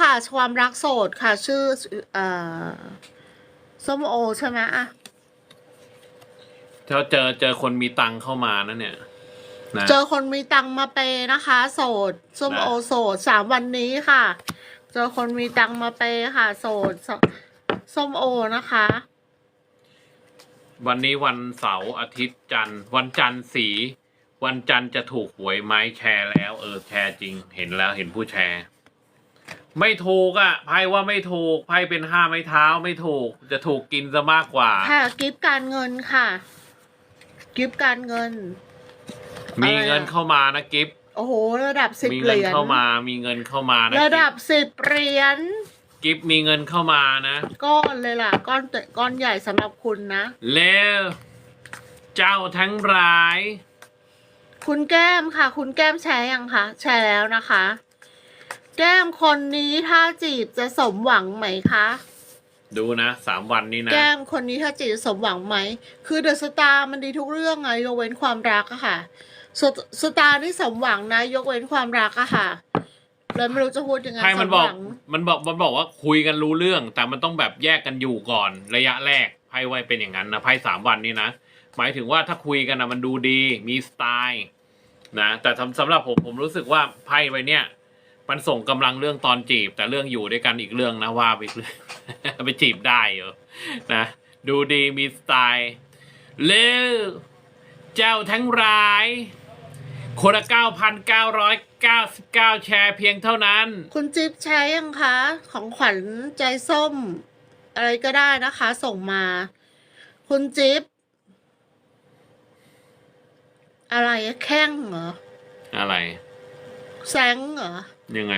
ค่ะ ความรักโสดค่ะ ชื่อเอ่อส้มโอใช่ไหมอะถ้าเจอเจอคนมีตังค์เข้ามานะเนี่ยนะเจอคนมีตังค์มาเปย์นะคะ โสดส้มโอนะโสดสามวันนี้ค่ะ เจอคนมีตังค์มาเปย์ค่ะ โสดสส้มโอนะคะ วันนี้วันเสาร์อาทิตย์จันทร์วันจันทร์สี วันจันทร์จะถูกหวยไหมแชร์แล้ว เออแชร์จริง เห็นแล้วเห็นผู้แชร์ ไม่ถูกอะไพ่ว่าไม่ถูกไพ่เป็นห้าไม้เท้าไม่ถูก จะถูกกินซะมากกว่า ค่ะกิฟต์การเงินค่ะ กิฟต์การเงิน มีอะไรอะเงินเข้ามานะกิฟโอ้โห ระดับสิบมีเหเงินรียญเข้ามา มีเงินเข้ามานะระดับสิบเหรียญกิฟมีเงินเข้ามานะก้อนเลยล่ะ ก้อนเตก้อนใหญ่สำหรับคุณนะ แล้วเจ้าทั้งหลาย คุณแก้มค่ะ คุณแก้มแชร์ยังคะแชร์แล้วนะคะ แก้มคนนี้ถ้าจีบจะสมหวังไหมคะ ดูนะสามวันนี้นะ แก้มคนนี้ถ้าจีบจะสมหวังไหม คือเดอะสตาร์มันดีทุกเรื่องไงยกเว้นความรักอะค่ะสตสตาร์ที่สมหวังนะ ยกเว้นความรักอะค่ะเลยไม่รู้จะพูดยังไงใช่สมันมบอหกวังมันบอก มันบอกว่าคุยกันรู้เรื่อง แต่มันต้องแบบแยกกันอยู่ก่อนระยะแรกไพ่ไว้เป็นอย่างนั้นนะไพ่สามวันนี้นะ หมายถึงว่าถ้าคุยกันนะมันดูดี มีสไตล์นะ แต่สำสำหรับผมผมรู้สึกว่าไพ่ไว้เนี่ย มันส่งกำลังเรื่องตอนจีบ แต่เรื่องอยู่ด้วยกันอีกเรื่องนะว่าไปอีกเรื่องไปจีบได้เหรอนะ ดูดีมีสไตล์เร็วเจ้าทั้งหลาย คนละ 9,999 แชร์เพียงเท่านั้น คุณจิ๊บใช้ยังคะ ของขวัญใจส้ม อะไรก็ได้นะคะ ส่งมา คุณจิ๊บอะไรอะแข้งเหรอ อะไรแซงเหรอ ยังไง